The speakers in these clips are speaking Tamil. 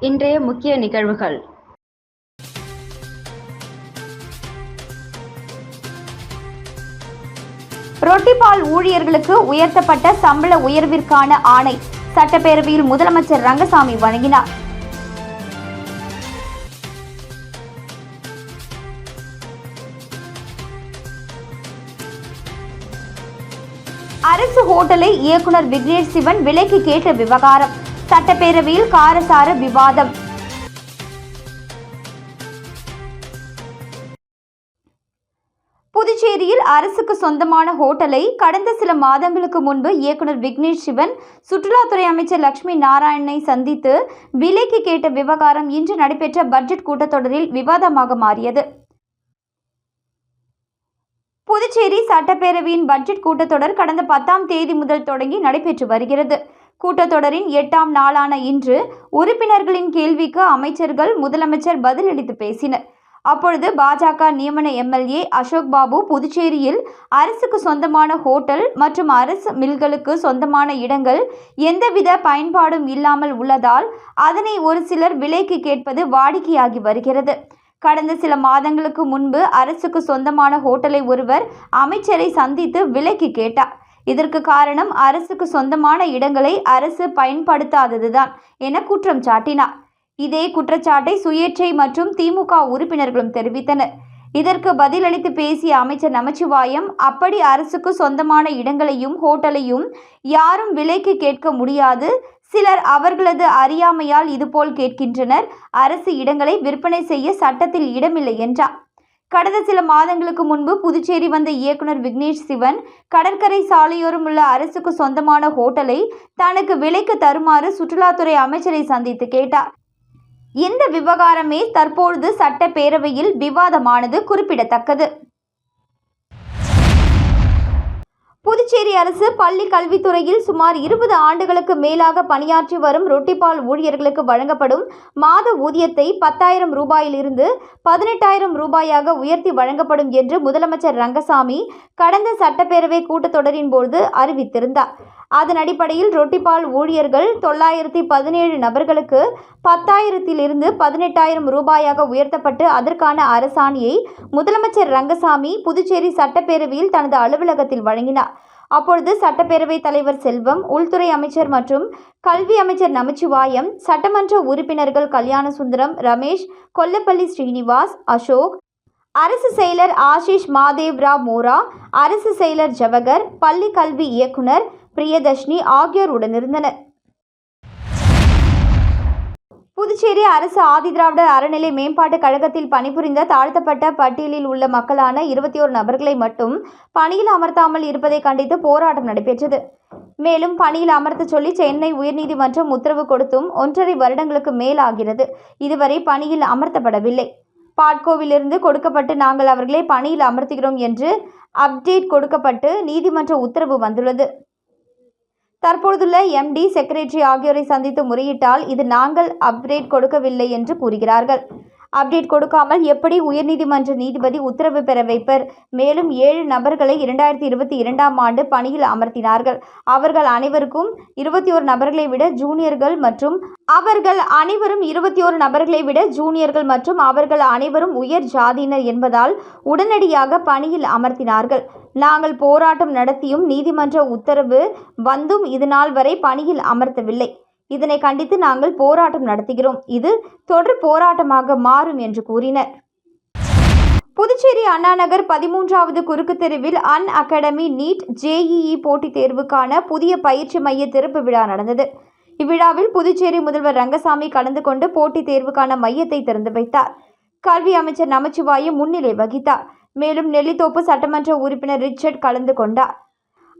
இன்றைய முக்கிய நிகழ்வுகள். ரொட்டிபால் ஊழியர்களுக்கு உயர்த்தப்பட்ட சம்பள உயர்விற்கான ஆணை சட்டப்பேரவையில் முதலமைச்சர் ரங்கசாமி வழங்கினார். அரசு ஹோட்டலை இயக்குனர் விக்னேஷ் சிவன் விலைக்கு கேட்ட விவகாரம். சட்டப்பேரவையில் காரசார விவாதம். புதுச்சேரியில் அரசுக்கு சொந்தமான ஹோட்டலை கடந்த சில மாதங்களுக்கு முன்பு இயக்குநர் விக்னேஷ் சிவன் சுற்றுலாத்துறை அமைச்சர் லட்சுமி நாராயணனை சந்தித்து விலைக்கு கேட்ட விவகாரம் இன்று நடைபெற்ற பட்ஜெட் கூட்டத்தொடரில் விவாதமாக மாறியது. புதுச்சேரி சட்டப்பேரவையின் பட்ஜெட் கூட்டத்தொடர் கடந்த பத்தாம் தேதி முதல் தொடங்கி நடைபெற்று வருகிறது. கூட்டத்தொடரின் எட்டாம் நாளான இன்று உறுப்பினர்களின் கேள்விக்கு அமைச்சர்கள் முதலமைச்சர் பதிலளித்து பேசினர். அப்பொழுது பாஜக நியமன எம்எல்ஏ அசோக் பாபு புதுச்சேரியில் அரசுக்கு சொந்தமான ஹோட்டல் மற்றும் அரசு மில்களுக்கு சொந்தமான இடங்கள் எந்தவித பயன்பாடும் இல்லாமல் உள்ளதால் அதனை ஒரு சிலர் விலைக்கு கேட்பது வாடிக்கையாகி வருகிறது. கடந்த சில மாதங்களுக்கு முன்பு அரசுக்கு சொந்தமான ஹோட்டலை ஒருவர் அமைச்சரை சந்தித்து விலைக்கு கேட்டார். இதற்கு காரணம் அரசுக்கு சொந்தமான இடங்களை அரசு பயன்படுத்தாததுதான் என குற்றம் சாட்டினார். இதே குற்றச்சாட்டை சுயேட்சை மற்றும் திமுக உறுப்பினர்களும் தெரிவித்தனர். இதற்கு பதிலளித்து பேசிய அமைச்சர் நமச்சிவாயம் அப்படி அரசுக்கு சொந்தமான இடங்களையும் ஹோட்டலையும் யாரும் விலைக்கு கேட்க முடியாது. சிலர் அவர்களது அறியாமையால் இதுபோல் கேட்கின்றனர். அரசு இடங்களை விற்பனை செய்ய சட்டத்தில் இடமில்லை என்றார். கடந்த சில மாதங்களுக்கு முன்பு புதுச்சேரி வந்த இயக்குனர் விக்னேஷ் சிவன் கடற்கரை சாலையோரம் உள்ள அரசுக்கு சொந்தமான ஹோட்டலை தனக்கு விலைக்கு தருமாறு சுற்றுலாத்துறை அமைச்சரை சந்தித்து கேட்டார். இந்த விவகாரமே தற்பொழுது சட்டப்பேரவையில் விவாதமானது குறிப்பிடத்தக்கது. புதுச்சேரி அரசு பள்ளி கல்வித்துறையில் சுமார் இருபது ஆண்டுகளுக்கு மேலாக பணியாற்றி வரும் ரொட்டிப்பால் ஊழியர்களுக்கு வழங்கப்படும் மாத ஊதியத்தை பத்தாயிரம் ரூபாயிலிருந்து பதினெட்டாயிரம் ரூபாயாக உயர்த்தி வழங்கப்படும் என்று முதலமைச்சர் ரங்கசாமி கடந்த சட்டப்பேரவை கூட்டத்தொடரின் போது அறிவித்திருந்தார். அதன் அடிப்படையில் ரொட்டிபால் ஊழியர்கள் தொள்ளாயிரத்தி பதினேழு நபர்களுக்கு பத்தாயிரத்திலிருந்து பதினெட்டாயிரம் ரூபாயாக உயர்த்தப்பட்டு அதற்கான அரசாணையை முதலமைச்சர் ரங்கசாமி புதுச்சேரி சட்டப்பேரவையில் தனது அலுவலகத்தில் வழங்கினார். அப்பொழுது சட்டப்பேரவைத் தலைவர் செல்வம் உள்துறை அமைச்சர் மற்றும் கல்வி அமைச்சர் நமச்சிவாயம் சட்டமன்ற உறுப்பினர்கள் கல்யாண சுந்தரம் ரமேஷ் கொல்லப்பள்ளி ஸ்ரீனிவாஸ் அசோக் அரசு செயலர் ஆஷிஷ் மாதேவ் ராவ் மோரா அரசு செயலர் ஜவகர் பள்ளி கல்வி இயக்குனர் பிரியதர்ஷினி ஆகியோர் உடனிருந்தனர் புதுச்சேரி அரசு ஆதிதிராவிடர் அறநிலை மேம்பாட்டுக் கழகத்தில் பணிபுரிந்த தாழ்த்தப்பட்ட பட்டியலில் உள்ள மக்களான இருபத்தி ஓரு நபர்களை மட்டும் பணியில் அமர்த்தாமல் இருப்பதை கண்டித்து போராட்டம் நடைபெற்றது. மேலும் பணியில் அமர்த்த சொல்லி சென்னை உயர்நீதிமன்றம் உத்தரவு கொடுத்தும் ஒன்றரை வருடங்களுக்கு மேலாகிறது. இதுவரை பணியில் அமர்த்தப்படவில்லை. பாட்கோவிலிருந்து கொடுக்கப்பட்டு நாங்கள் அவர்களை பணியில் அமர்த்துகிறோம் என்று அப்டேட் கொடுக்கப்பட்டு நீதிமன்ற உத்தரவு வந்துள்ளது. தற்பொழுதுள்ள எம்டி செக்ரட்டரி ஆகியோரை சந்தித்து முறையிட்டால் இது நாங்கள் அப்டேட் கொடுக்கவில்லை என்று கூறுகிறார்கள். அப்டேட் கொடுக்காமல் எப்படி உயர்நீதிமன்ற நீதிபதி உத்தரவு பெற வைப்பர்? மேலும் ஏழு நபர்களை இரண்டாயிரத்தி இருபத்தி இரண்டாம் ஆண்டு பணியில் அமர்த்தினார்கள். அவர்கள் அனைவருக்கும் இருபத்தி ஒரு நபர்களை விட ஜூனியர்கள் மற்றும் அவர்கள் அனைவரும் இருபத்தி ஒரு நபர்களை விட ஜூனியர்கள் மற்றும் அவர்கள் அனைவரும் உயர் ஜாதியினர் என்பதால் உடனடியாக பணியில் அமர்த்தினார்கள். நாங்கள் போராட்டம் நடத்தியும் நீதிமன்ற உத்தரவு வந்தும் இதுநாள் வரை பணியில் அமர்த்தவில்லை. இதனை கண்டித்து நாங்கள் போராட்டம் நடத்துகிறோம். இது தொடர் போராட்டமாக மாறும் என்று கூறினர். புதுச்சேரி அண்ணாநகர் பதிமூன்றாவது குறுக்கு தெருவில் அன் அகாடமி நீட் ஜேஇஇ போட்டித் தேர்வுக்கான புதிய பயிற்சி மைய திறப்பு விழா நடந்தது. இவ்விழாவில் புதுச்சேரி முதல்வர் ரங்கசாமி கலந்து கொண்டு போட்டித் தேர்வுக்கான மையத்தை திறந்து வைத்தார். கல்வி அமைச்சர் நமச்சிவாயம் முன்னிலை வகித்தார். மேலும் நெல்லித்தோப்பு சட்டமன்ற உறுப்பினர் ரிச்சர்ட் கலந்து கொண்டார்.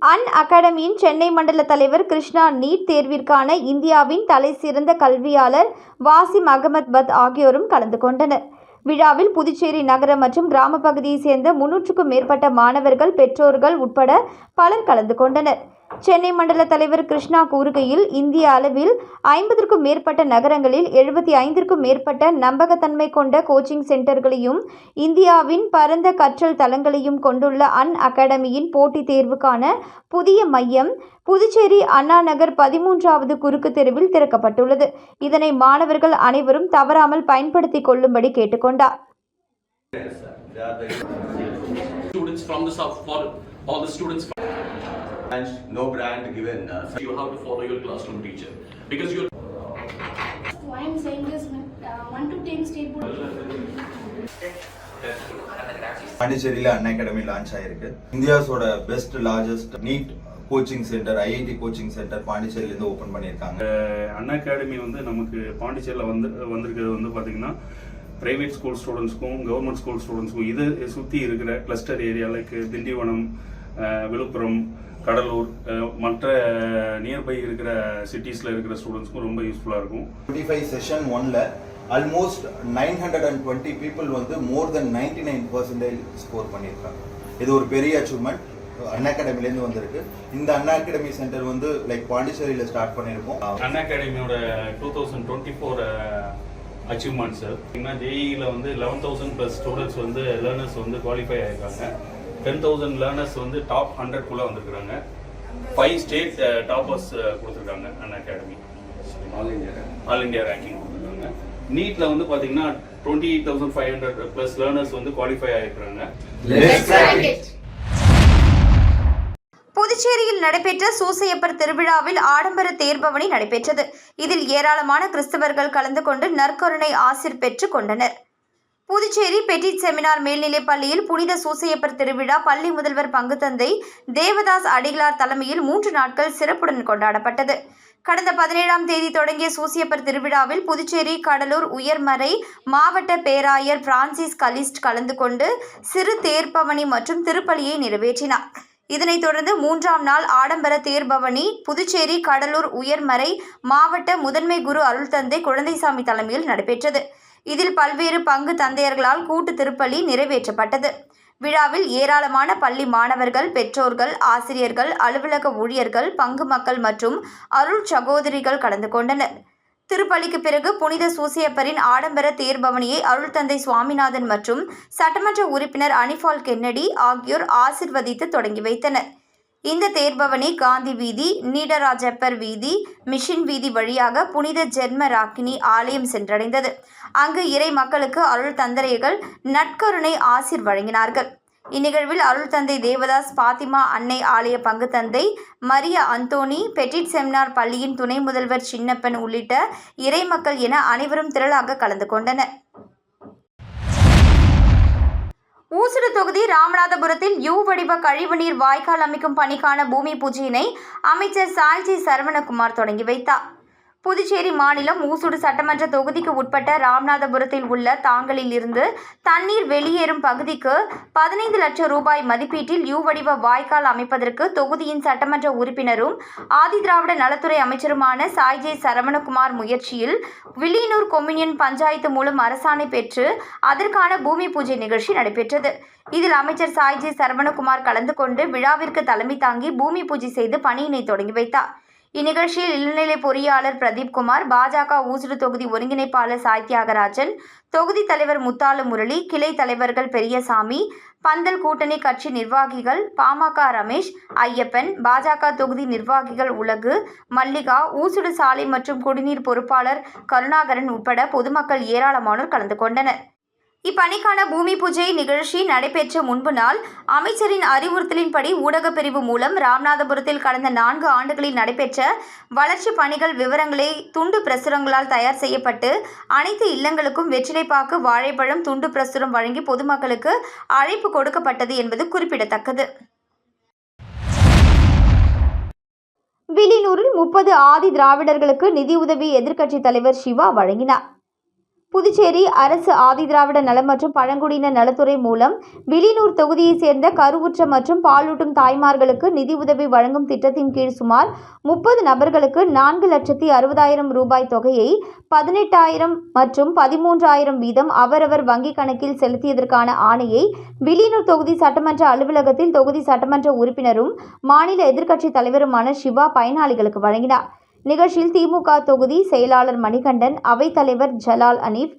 அன் அகாடமியின் சென்னை மண்டல தலைவர் கிருஷ்ணா நீட் தேர்விற்கான இந்தியாவின் தலை சிறந்த கல்வியாளர் வாசிம் அகமத் பத் ஆகியோரும் கலந்து கொண்டனர். விழாவில் புதுச்சேரி நகரம் மற்றும் கிராம பகுதியைச் சேர்ந்த முன்னூற்றுக்கும் மேற்பட்ட மாணவர்கள் பெற்றோர்கள் உட்பட பலர் கலந்து கொண்டனர். சென்னை மண்டல தலைவர் கிருஷ்ணா கூறுகையில் இந்திய அளவில் ஐம்பதற்கும் மேற்பட்ட நகரங்களில் எழுபத்தி ஐந்திற்கும் மேற்பட்ட நம்பகத்தன்மை கொண்ட கோச்சிங் சென்டர்களையும் இந்தியாவின் பரந்த கற்றல் தளங்களையும் கொண்டுள்ள அன் அகாடமியின் போட்டித் தேர்வுக்கான புதிய மையம் புதுச்சேரி அண்ணா நகர் பதிமூன்றாவது குறுக்கு தெருவில் திறக்கப்பட்டுள்ளது. இதனை மாணவர்கள் அனைவரும் தவறாமல் பயன்படுத்திக் கொள்ளும்படி கேட்டுக்கொண்டார். Students from the south for all the students And no brand given. Uh, you have to follow your classroom teacher because you're Why I'm saying this, uh, one to ten state board. பாண்டிச்சேரியில் அண்ணா அகாடமி லான்ச் ஆயிருக்கு இந்தியாஸோட best largest NEET coaching centre IIT coaching centre பாண்டிச்சேரியிலேருந்து open பண்ணியிருக்காங்க அண்ணா அகாடமி வந்து நமக்கு பாண்டிச்சேரியில் வந்து வந்திருக்கிறது வந்து பார்த்தீங்கன்னா ப்ரைவேட் ஸ்கூல் ஸ்டூடெண்ட்ஸ்க்கும் கவர்மெண்ட் ஸ்கூல் ஸ்டூடெண்ட்ஸ்க்கும் இதை சுற்றி இருக்கிற cluster area like Tindivanam Viluppuram Cuddalore மற்ற நியர்பை இருக்கிற சிட்டிஸில் இருக்கிற ஸ்டூடெண்ட்ஸ்க்கும் ரொம்ப யூஸ்ஃபுல்லாக இருக்கும். டுவெண்ட்டி ஃபைவ் செஷன் ஒன்ல almost nine hundred and twenty people வந்து more than ninety nine percentage score பண்ணியிருக்காங்க. இது ஒரு பெரிய அச்சீவ்மெண்ட் அண்ணா அகாடமிலேருந்து வந்திருக்கு. இந்த அண்ணா அகாடமி சென்டர் வந்து லைக் பாண்டிச்சேரியில் ஸ்டார்ட் பண்ணியிருக்கோம். Anna அகாடமியோட two thousand twenty four achievements பார்த்தீங்கன்னா ஜேஇயில் வந்து லெவன் தௌசண்ட் ப்ளஸ் ஸ்டூடெண்ட்ஸ் வந்து லேர்னர்ஸ் வந்து குவாலிஃபை ஆயிருக்காங்க. டென் தௌசண்ட் லேர்னர்ஸ் வந்து டாப் ஹண்ட்ரட்குள்ளே வந்திருக்கிறாங்க. ஃபைவ் ஸ்டேட் டாப்பர்ஸ் கொடுத்துருக்காங்க Anna academy all India. All India ranking கொடுத்துருக்காங்க. நீட்டில் வந்து பார்த்தீங்கன்னா twenty eight thousand five hundred plus learners வந்து குவாலிஃபை ஆயிருக்கிறாங்க. புதுச்சேரியில் நடைபெற்ற சூசையப்பர் திருவிழாவில் ஆடம்பர தேர்பவனி நடைபெற்றது. இதில் ஏராளமான கிறிஸ்தவர்கள் கலந்து கொண்டு நற்கருணை ஆசிர் பெற்றுக் கொண்டனர். புதுச்சேரி பெட்டிட் செமினார் மேல்நிலைப் பள்ளியில் புனித சூசையப்பர் திருவிழா பள்ளி முதல்வர் பங்குத்தந்தை தேவதாஸ் அடிகளார் தலைமையில் மூன்று நாட்கள் சிறப்புடன் கொண்டாடப்பட்டது. கடந்த பதினேழாம் தேதி தொடங்கிய சூசியப்பர் திருவிழாவில் புதுச்சேரி கடலூர் உயர்மறை மாவட்ட பேராயர் பிரான்சிஸ் கலிஸ்ட் கலந்து கொண்டு சிறு தேர்பவனி மற்றும் திருப்பலியை நிறைவேற்றினார். இதனைத் தொடர்ந்து மூன்றாம் நாள் ஆடம்பர தேர்பவனி புதுச்சேரி கடலூர் உயர்மறை மாவட்ட முதன்மை குரு அருள்தந்தை குழந்தைசாமி தலைமையில் நடைபெற்றது. இதில் பல்வேறு பங்கு தந்தையர்களால் கூட்டு திருப்பலி நிறைவேற்றப்பட்டது. விழாவில் ஏராளமான பள்ளி மாணவர்கள் பெற்றோர்கள் ஆசிரியர்கள் அலுவலக ஊழியர்கள் பங்கு மக்கள் மற்றும் அருள் சகோதரிகள் கலந்து கொண்டனர். திருப்பலிக்கு பிறகு புனித சூசியப்பரின் ஆடம்பர தேர்பவனியை அருள்தந்தை சுவாமிநாதன் மற்றும் சட்டமன்ற உறுப்பினர் அனிஃபால் கென்னடி ஆகியோர் ஆசிர்வதித்து தொடங்கி வைத்தனர். இந்த தேர்பவனி காந்தி வீதி நீடராஜப்பர் வீதி மிஷின் வீதி வழியாக புனித ஜென்ம ராக்கினி ஆலயம் சென்றடைந்தது. அங்கு இறை மக்களுக்கு அருள் தந்தரைகள் நட்கருணை ஆசிர் வழங்கினார்கள். இந்நிகழ்வில் அருள் தந்தை தேவதாஸ் பாத்திமா அன்னை ஆலய பங்கு தந்தை மரிய அந்தோணி பெட்டிட் செமினார் பள்ளியின் துணை முதல்வர் சின்னப்பன் உள்ளிட்ட இறை மக்கள் என அனைவரும் திரளாக கலந்து கொண்டனர். ஊசுடு தொகுதி ராமநாதபுரத்தில் யூ வடிவ கழிவுநீர் வாய்க்கால் அமைக்கும் பணிக்கான பூமி பூஜையினை அமைச்சர் சாய்ஜி சரவணகுமார் தொடங்கி வைத்தார். புதுச்சேரி மாநிலம் ஊசுடு சட்டமன்ற தொகுதிக்கு உட்பட்ட ராமநாதபுரத்தில் உள்ள தாங்கலில் இருந்து தண்ணீர் வெளியேறும் பகுதிக்கு பதினைந்து லட்சம் ரூபாய் மதிப்பீட்டில் யூ வடிவ வாய்க்கால் அமைப்பதற்கு தொகுதியின் சட்டமன்ற உறுப்பினரும் ஆதிதிராவிட நலத்துறை அமைச்சருமான சாய்ஜே சரவணகுமார் முயற்சியில் வில்லியனூர் கொம்யூனியன் பஞ்சாயத்து மூலம் அரசாணை பெற்று அதற்கான பூமி பூஜை நிகழ்ச்சி நடைபெற்றது. இதில் அமைச்சர் சாய்ஜி சரவணகுமார் கலந்து கொண்டு விழாவிற்கு தலைமை தாங்கி பூமி பூஜை செய்து பணியினை தொடங்கி வைத்தார். இந்நிகழ்ச்சியில் இளநிலை பொறியாளர் பிரதீப் குமார் பாஜக ஊசுடு தொகுதி ஒருங்கிணைப்பாளர் சாய் தியாகராஜன் தொகுதி தலைவர் முத்தாலு முரளி கிளை தலைவர்கள் பெரியசாமி பந்தல் கூட்டணி கட்சி நிர்வாகிகள் பாமக ரமேஷ் ஐயப்பன் பாஜக தொகுதி நிர்வாகிகள் உலகு மல்லிகா ஊசுடு சாலை மற்றும் குடிநீர் பொறுப்பாளர் கருணாகரன் உட்பட பொதுமக்கள் ஏராளமானோர் கலந்து கொண்டனர். இப்பணிக்கான பூமி பூஜை நிகழ்ச்சி நடைபெற்ற முன்பு நாள் அமைச்சரின் அறிவுறுத்தலின்படி ஊடகப் பிரிவு மூலம் ராமநாதபுரத்தில் கடந்த நான்கு ஆண்டுகளில் நடைபெற்ற வளர்ச்சிப் பணிகள் விவரங்களை துண்டு பிரசுரங்களால் தயார் செய்யப்பட்டு அனைத்து இல்லங்களுக்கும் வெற்றிலைப்பாக்கு வாழைப்பழம் துண்டு பிரசுரம் வழங்கி பொதுமக்களுக்கு அழைப்பு கொடுக்கப்பட்டது என்பது குறிப்பிடத்தக்கது. வில்லியனூரில் முப்பது ஆதி திராவிடர்களுக்கு நிதியுதவி எதிர்க்கட்சித் தலைவர் சிவா வழங்கினார். புதுச்சேரி அரசு ஆதிதிராவிட நலம் மற்றும் பழங்குடியினர் நலத்துறை மூலம் வில்லியனூர் தொகுதியைச் சேர்ந்த கருவுற்ற மற்றும் பாலூட்டும் தாய்மார்களுக்கு நிதி உதவி வழங்கும் திட்டத்தின் கீழ் சுமார் முப்பது நபர்களுக்கு நான்கு லட்சத்தி அறுபதாயிரம் ரூபாய் தொகையை பதினெட்டாயிரம் மற்றும் பதிமூன்றாயிரம் வீதம் அவரவர் வங்கிக் கணக்கில் செலுத்தியதற்கான ஆணையை வில்லியனூர் தொகுதி சட்டமன்ற அலுவலகத்தில் தொகுதி சட்டமன்ற உறுப்பினரும் மாநில எதிர்க்கட்சித் தலைவருமான சிவா பயனாளிகளுக்கு வழங்கினார். நிகழ்ச்சியில் திமுக தொகுதி செயலாளர் மணிகண்டன் அவைத்தலைவர் ஜலால் அனீப்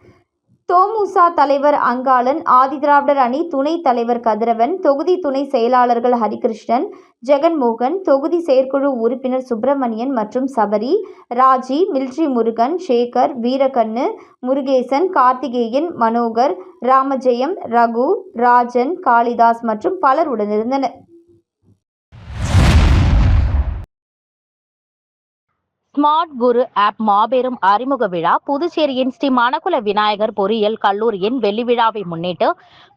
தோமுசா தலைவர் அங்காளன் ஆதிதிராவிடர் அணி துணைத் தலைவர் கதிரவன் தொகுதி துணை செயலாளர்கள் ஹரிகிருஷ்ணன் ஜெகன்மோகன் தொகுதி செயற்குழு உறுப்பினர் சுப்பிரமணியன் மற்றும் சபரி ராஜி மில்ட்ரி முருகன் சேகர் வீரகண்ணு முருகேசன் கார்த்திகேயன் மனோகர் ராமஜெயம் ரகு ராஜன் காளிதாஸ் மற்றும் பலர் உடனிருந்தனர். ஸ்மார்ட் குரு ஆப் மாபெரும் அறிமுக விழா புதுச்சேரியின் ஸ்ரீ மணக்குல விநாயகர் பொறியியல் கல்லூரியின் வெள்ளி விழாவை முன்னிட்டு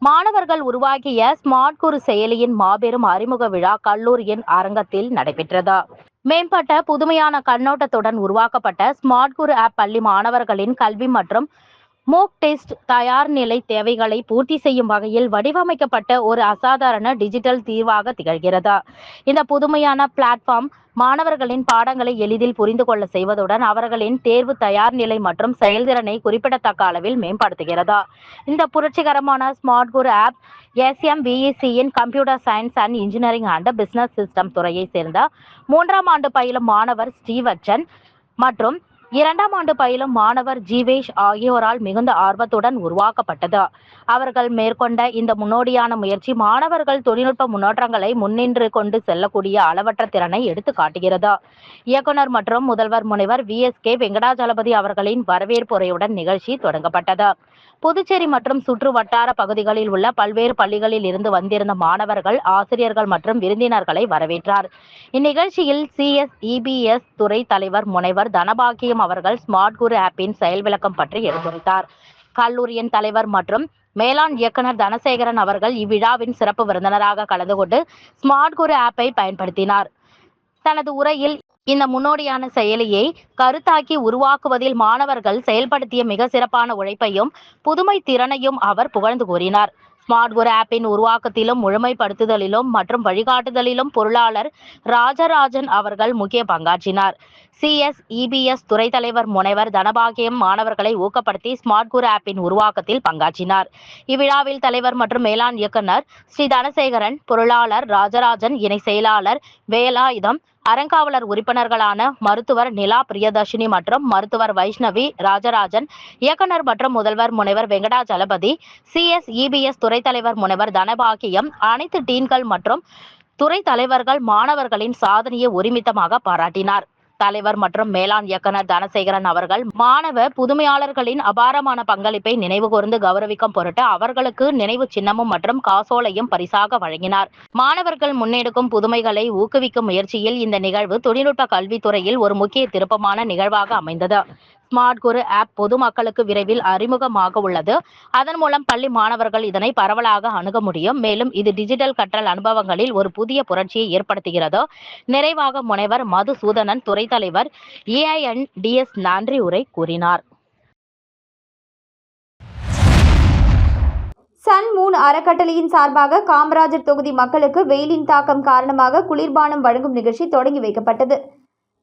மாணவர்கள் உருவாக்கிய ஸ்மார்ட் குரு செயலியின் மாபெரும் அறிமுக விழா கல்லூரியின் அரங்கத்தில் நடைபெற்றது. மேம்பட்ட புதுமையான கண்ணோட்டத்துடன் உருவாக்கப்பட்ட ஸ்மார்ட் குரு ஆப் பள்ளி மாணவர்களின் கல்வி மற்றும் மோக் டெஸ்ட் தயார் நிலை தேவைகளை பூர்த்தி செய்யும் வகையில் வடிவமைக்கப்பட்ட ஒரு அசாதாரண டிஜிட்டல் தீர்வாக திகழ்கிறது? இந்த புதுமையான பிளாட்ஃபார்ம் மாணவர்களின் பாடங்களை எளிதில் புரிந்து கொள்ள செய்வதுடன் அவர்களின் தேர்வு தயார் நிலை மற்றும் செயல்திறனை குறிப்பிடத்தக்க அளவில் மேம்படுத்துகிறது? இந்த புரட்சிகரமான smart Guru app எஸ்எம்விஇசியின் computer science and engineering and business system துறையை சேர்ந்த மூன்றாம் ஆண்டு பயிலும் மாணவர் ஸ்ரீவச்சன் மற்றும் இரண்டாம் ஆண்டு பயிலும் மாணவர் ஜீவேஷ் ஆகியோரால் மிகுந்த ஆர்வத்துடன் உருவாக்கப்பட்டது. அவர்கள் மேற்கொண்ட இந்த முன்னோடியான முயற்சி மாணவர்கள் தொழில்நுட்ப முன்னேற்றங்களை முன்னின்று கொண்டு செல்லக்கூடிய அளவற்ற திறனை எடுத்து காட்டுகிறது. இயக்குனர் மற்றும் முதல்வர் முனைவர் வி. எஸ். கே. வெங்கடாஜலபதி அவர்களின் வரவேற்புரையுடன் நிகழ்ச்சி தொடங்கப்பட்டது. புதுச்சேரி மற்றும் சுற்று வட்டார பகுதிகளில் உள்ள பல்வேறு பள்ளிகளில் இருந்து வந்திருந்த மாணவர்கள் ஆசிரியர்கள் மற்றும் விருந்தினர்களை வரவேற்றார். இந்நிகழ்ச்சியில் சிஎஸ் இபிஎஸ் துறை தலைவர் முனைவர் தனபாக்கியம் அவர்கள் ஸ்மார்ட் குரு ஆப்பின் செயல் விளக்கம் பற்றி எடுத்துரைத்தார். கல்லூரியின் தலைவர் மற்றும் மேலாண் இயக்குனர் தனசேகரன் அவர்கள் இவ்விழாவின் சிறப்பு விருந்தினராக கலந்து கொண்டு ஸ்மார்ட் குரு ஆப்பை பயன்படுத்தினார். தனது உரையில் இந்த முன்னோடியான செயலியை கருத்தாக்கி உருவாக்குவதில் மாணவர்கள் செயல்படுத்திய மிக சிறப்பான உழைப்பையும் புதுமை திறனையும் அவர் புகழ்ந்து கூறினார். ஸ்மார்ட் குரு ஆப்பின் உருவாக்கத்திலும் முழுமைப்படுத்துதலிலும் மற்றும் வழிகாட்டுதலிலும் பொருளாளர் ராஜராஜன் அவர்கள் முக்கிய பங்காற்றினார். சிஎஸ்இபிஎஸ் துறை தலைவர் முனைவர் தனபாகியம் மாணவர்களை ஊக்கப்படுத்தி ஸ்மார்ட் குரு ஆப்பின் உருவாக்கத்தில் பங்காற்றினார். இவ்விழாவில் தலைவர் மற்றும் மேலாண் இயக்குனர் ஸ்ரீ தனசேகரன் பொருளாளர் ராஜராஜன் இணை செயலாளர் வேலாயுதம் அறங்காவலர் உறுப்பினர்களான மருத்துவர் நிலா பிரியதர்ஷினி மற்றும் மருத்துவர் வைஷ்ணவி ராஜராஜன் இயக்குனர் மற்றும் முதல்வர் முனைவர் வெங்கடாஜலபதி சிஎஸ் இபிஎஸ் துறை தலைவர் முனைவர் தனபாகியம் அனைத்து டீன்கள் மற்றும் துறை தலைவர்கள் மாணவர்களின் சாதனையை ஒருமித்தமாக பாராட்டினார். தலைவர் மற்றும் மேலாண் இயக்குனர் தனசேகரன் அவர்கள் மாணவ புதுமையாளர்களின் அபாரமான பங்களிப்பை நினைவுகூர்ந்து கௌரவிக்கும் பொருட்டு அவர்களுக்கு நினைவு சின்னமும் மற்றும் காசோலையும் பரிசாக வழங்கினார். மாணவர்கள் முன்னெடுக்கும் புதுமைகளை ஊக்குவிக்கும் முயற்சியில் இந்த நிகழ்வு தொழில்நுட்ப கல்வித்துறையில் ஒரு முக்கிய திருப்பமான நிகழ்வாக அமைந்தது. ஸ்மார்ட் குரு ஆப் பொதுமக்களுக்கு விரைவில் அறிமுகமாக உள்ளது. அதன் மூலம் பள்ளி மாணவர்கள் இதனை பரவலாக அணுக முடியும். மேலும் இது டிஜிட்டல் கற்றல் அனுபவங்களில் ஒரு புதிய புரட்சியை ஏற்படுத்துகிறது. நிறைவாக முனைவர் மதுசூதனன் துறை தலைவர் ஏஐஎன்டிஎஸ் நன்றி உரை கூறினார். சன் மூன் அறக்கட்டளையின் சார்பாக காமராஜர் தொகுதி மக்களுக்கு வெயிலின் தாக்கம் காரணமாக குளிர்பானம் வழங்கும் நிகழ்ச்சி தொடங்கி வைக்கப்பட்டது.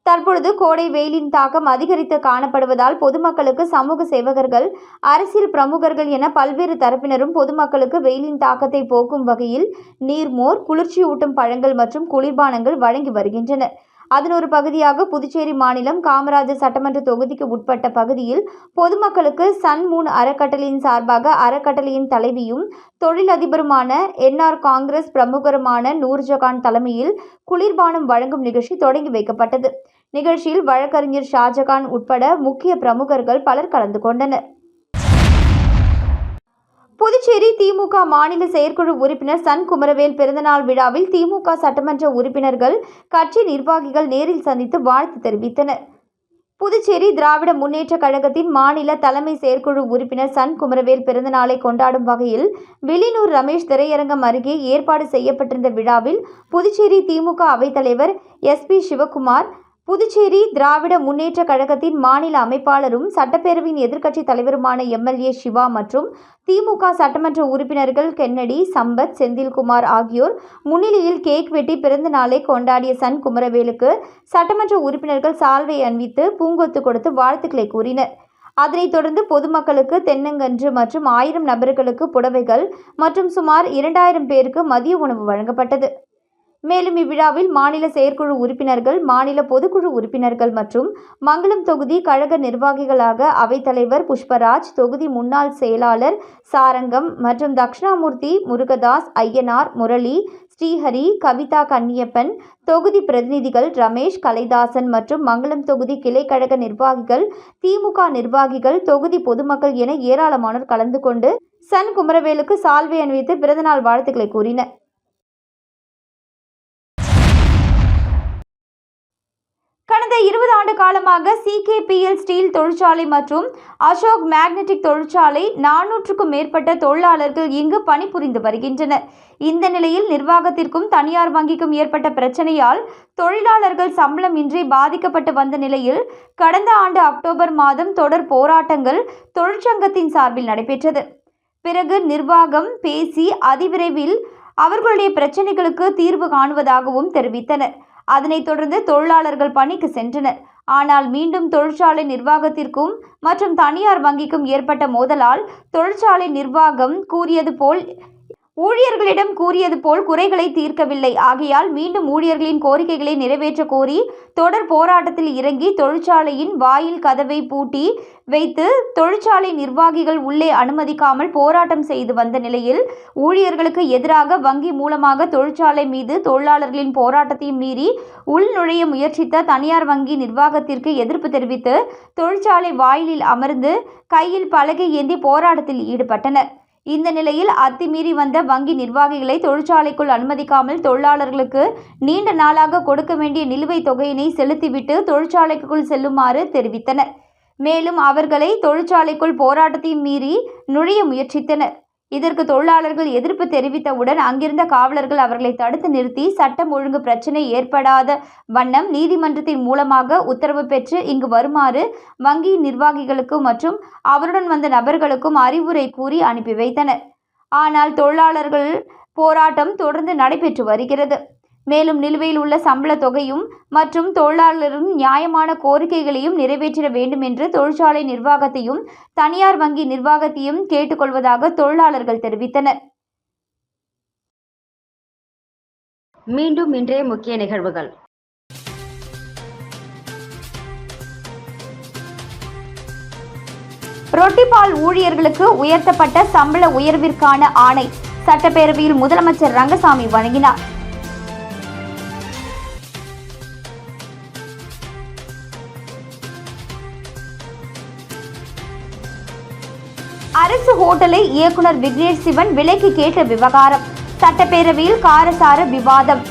தற்பொழுது கோடை வெயிலின் தாக்கம் அதிகரித்து காணப்படுவதால் பொதுமக்களுக்கு சமூக சேவகர்கள் அரசியல் பிரமுகர்கள் என பல்வேறு தரப்பினரும் பொதுமக்களுக்கு வெயிலின் தாக்கத்தை போக்கும் வகையில் நீர்மோர் குளிர்ச்சியூட்டும் பழங்கள் மற்றும் குளிர்பானங்கள் வழங்கி வருகின்றனர். அதன் ஒரு பகுதியாக புதுச்சேரி மாநிலம் காமராஜர் சட்டமன்ற தொகுதிக்கு உட்பட்ட பகுதியில் பொதுமக்களுக்கு சன் மூன் அறக்கட்டளையின் சார்பாக அறக்கட்டளையின் தலைவியும் தொழிலதிபருமான என்ஆர் காங்கிரஸ் பிரமுகருமான நூர்ஜகான் தலைமையில் குளிர்பானம் வழங்கும் நிகழ்ச்சி தொடங்கி வைக்கப்பட்டது. நிகழ்ச்சியில் வழக்கறிஞர் ஷாஜகான் உட்பட முக்கிய பிரமுகர்கள் பலர் கலந்து கொண்டனர். புதுச்சேரி திமுக மாநில செயற்குழு உறுப்பினர் சன் குமரவேல் பிறந்தநாள் விழாவில் திமுக சட்டமன்ற உறுப்பினர்கள் கட்சி நிர்வாகிகள் நேரில் சந்தித்து வாழ்த்து தெரிவித்தனர். புதுச்சேரி திராவிட முன்னேற்றக் கழகத்தின் மாநில தலைமை செயற்குழு உறுப்பினர் சன் குமரவேல் பிறந்தநாளை கொண்டாடும் வகையில் வில்லியனூர் ரமேஷ் திரையரங்கம் அருகே ஏற்பாடு செய்யப்பட்டிருந்த விழாவில் புதுச்சேரி திமுக அவைத்தலைவர் எஸ் பி சிவகுமார் புதுச்சேரி திராவிட முன்னேற்ற கழகத்தின் மாநில அமைப்பாளரும் சட்டப்பேரவையின் எதிர்க்கட்சித் தலைவருமான எம்எல்ஏ சிவா மற்றும் திமுக சட்டமன்ற உறுப்பினர்கள் கென்னடி சம்பத் செந்தில்குமார் ஆகியோர் முன்னிலையில் கேக் வெட்டி பிறந்த நாளை கொண்டாடிய சன் குமரவேலுக்கு சட்டமன்ற உறுப்பினர்கள் சால்வை அணிவித்து பூங்கொத்து கொடுத்து வாழ்த்துக்களை கூறினர். அதனைத் தொடர்ந்து பொதுமக்களுக்கு தென்னங்கன்று மற்றும் ஆயிரம் நபர்களுக்கு புடவைகள் மற்றும் சுமார் இரண்டாயிரம் பேருக்கு மதிய உணவு வழங்கப்பட்டது. மேலும் இவ்விழாவில் மாநில செயற்குழு உறுப்பினர்கள் மாநில பொதுக்குழு உறுப்பினர்கள் மற்றும் மங்களம் தொகுதி கழக நிர்வாகிகளாக அவைத்தலைவர் புஷ்பராஜ் தொகுதி முன்னாள் செயலாளர் சாரங்கம் மற்றும் தக்ஷணாமூர்த்தி முருகதாஸ் ஐயனார் முரளி ஸ்ரீஹரி கவிதா கன்னியப்பன் தொகுதி பிரதிநிதிகள் ரமேஷ் கலைதாசன் மற்றும் மங்களம் தொகுதி கிளை கழக நிர்வாகிகள் திமுக நிர்வாகிகள் தொகுதி பொதுமக்கள் என ஏராளமானோர் கலந்து கொண்டு சன் குமரவேலுக்கு சால்வை அணிவித்து பிறந்தநாள் வாழ்த்துக்களை கூறினர். கடந்த இருபது ஆண்டு காலமாக சிகேபிஎல் ஸ்டீல் தொழிற்சாலை மற்றும் அசோக் மேக்னெட்டிக் தொழிற்சாலை நானூற்றுக்கும் மேற்பட்ட தொழிலாளர்கள் இங்கு பணிபுரிந்து வருகின்றனர். இந்த நிலையில் நிர்வாகத்திற்கும் தனியார் வங்கிக்கும் ஏற்பட்ட பிரச்சனையால் தொழிலாளர்கள் சம்பளமின்றி பாதிக்கப்பட்டு வந்த நிலையில் கடந்த ஆண்டு அக்டோபர் மாதம் தொடர் போராட்டங்கள் தொழிற்சங்கத்தின் சார்பில் நடைபெற்றது. பிறகு நிர்வாகம் பேசி அதிவிரைவில் அவர்களுடைய பிரச்சனைகளுக்கு தீர்வு காணுவதாகவும் தெரிவித்தனர். அதனைத் தொடர்ந்து தொழிலாளர்கள் பணிக்கு சென்றனர். ஆனால் மீண்டும் தொழிற்சாலை நிர்வாகத்திற்கும் மற்றும் தனியார் வங்கிக்கும் ஏற்பட்ட மோதலால் தொழிற்சாலை நிர்வாகம் கூறியது போல் ஊழியர்களிடம் கூறியது போல் குறைகளை தீர்க்கவில்லை. ஆகையால் மீண்டும் ஊழியர்களின் கோரிக்கைகளை நிறைவேற்ற கோரி தொடர் போராட்டத்தில் இறங்கி தொழிற்சாலையின் வாயில் கதவை பூட்டி வைத்து தொழிற்சாலை நிர்வாகிகள் உள்ளே அனுமதிக்காமல் போராட்டம் செய்து வந்த நிலையில் ஊழியர்களுக்கு எதிராக வங்கி மூலமாக தொழிற்சாலை மீது தொழிலாளர்களின் போராட்டத்தையும் மீறி உள் நுழைய முயற்சித்த தனியார் வங்கி நிர்வாகத்திற்கு எதிர்ப்பு தெரிவித்து தொழிற்சாலை வாயிலில் அமர்ந்து கையில் பலகை ஏந்தி போராட்டத்தில் ஈடுபட்டனர். இந்த நிலையில் அத்துமீறி வந்த வங்கி நிர்வாகிகளை தொழிற்சாலைக்குள் அனுமதிக்காமல் தொழிலாளர்களுக்கு நீண்ட நாளாக கொடுக்க வேண்டிய நிலுவைத் தொகையினை செலுத்திவிட்டு தொழிற்சாலைக்குள் செல்லுமாறு தெரிவித்தனர். மேலும் அவர்களை தொழிற்சாலைக்குள் போராட்டத்தையும் மீறி நுழைய முயற்சித்தனர். இதற்கு தொழிலாளர்கள் எதிர்ப்பு தெரிவித்தவுடன் அங்கிருந்த காவலர்கள் அவர்களை தடுத்து நிறுத்தி சட்டம் ஒழுங்கு பிரச்சினை ஏற்படாத வண்ணம் நீதிமன்றத்தின் மூலமாக உத்தரவு பெற்று இங்கு வருமாறு வங்கி நிர்வாகிகளுக்கு மற்றும் அவருடன் வந்த நபர்களுக்கும் அறிவுரை கூறி அனுப்பி வைத்தனர். ஆனால் தொழிலாளர்கள் போராட்டம் தொடர்ந்து நடைபெற்று வருகிறது. மேலும் நிலுவையில் உள்ள சம்பள தொகையும் மற்றும் தொழிலாளரின் நியாயமான கோரிக்கைகளையும் நிறைவேற்றிட வேண்டும் என்று தொழிற்சாலை நிர்வாகத்தையும் தனியார் வங்கி நிர்வாகத்தையும் கேட்டுக்கொள்வதாக தொழிலாளர்கள் தெரிவித்தனர். மீண்டும் இன்றைய முக்கிய நிகழ்வுகள். ரொட்டிப்பால் ஊழியர்களுக்கு உயர்த்தப்பட்ட சம்பள உயர்விற்கான ஆணை சட்டப்பேரவையில் முதலமைச்சர் ரங்கசாமி வழங்கினார். அரசு ஹோட்டலை இயக்குனர் விக்னேஷ் சிவன் விலைக்கு கேட்ட விவகாரம். சட்டப்பேரவையில் காரசார விவாதம்.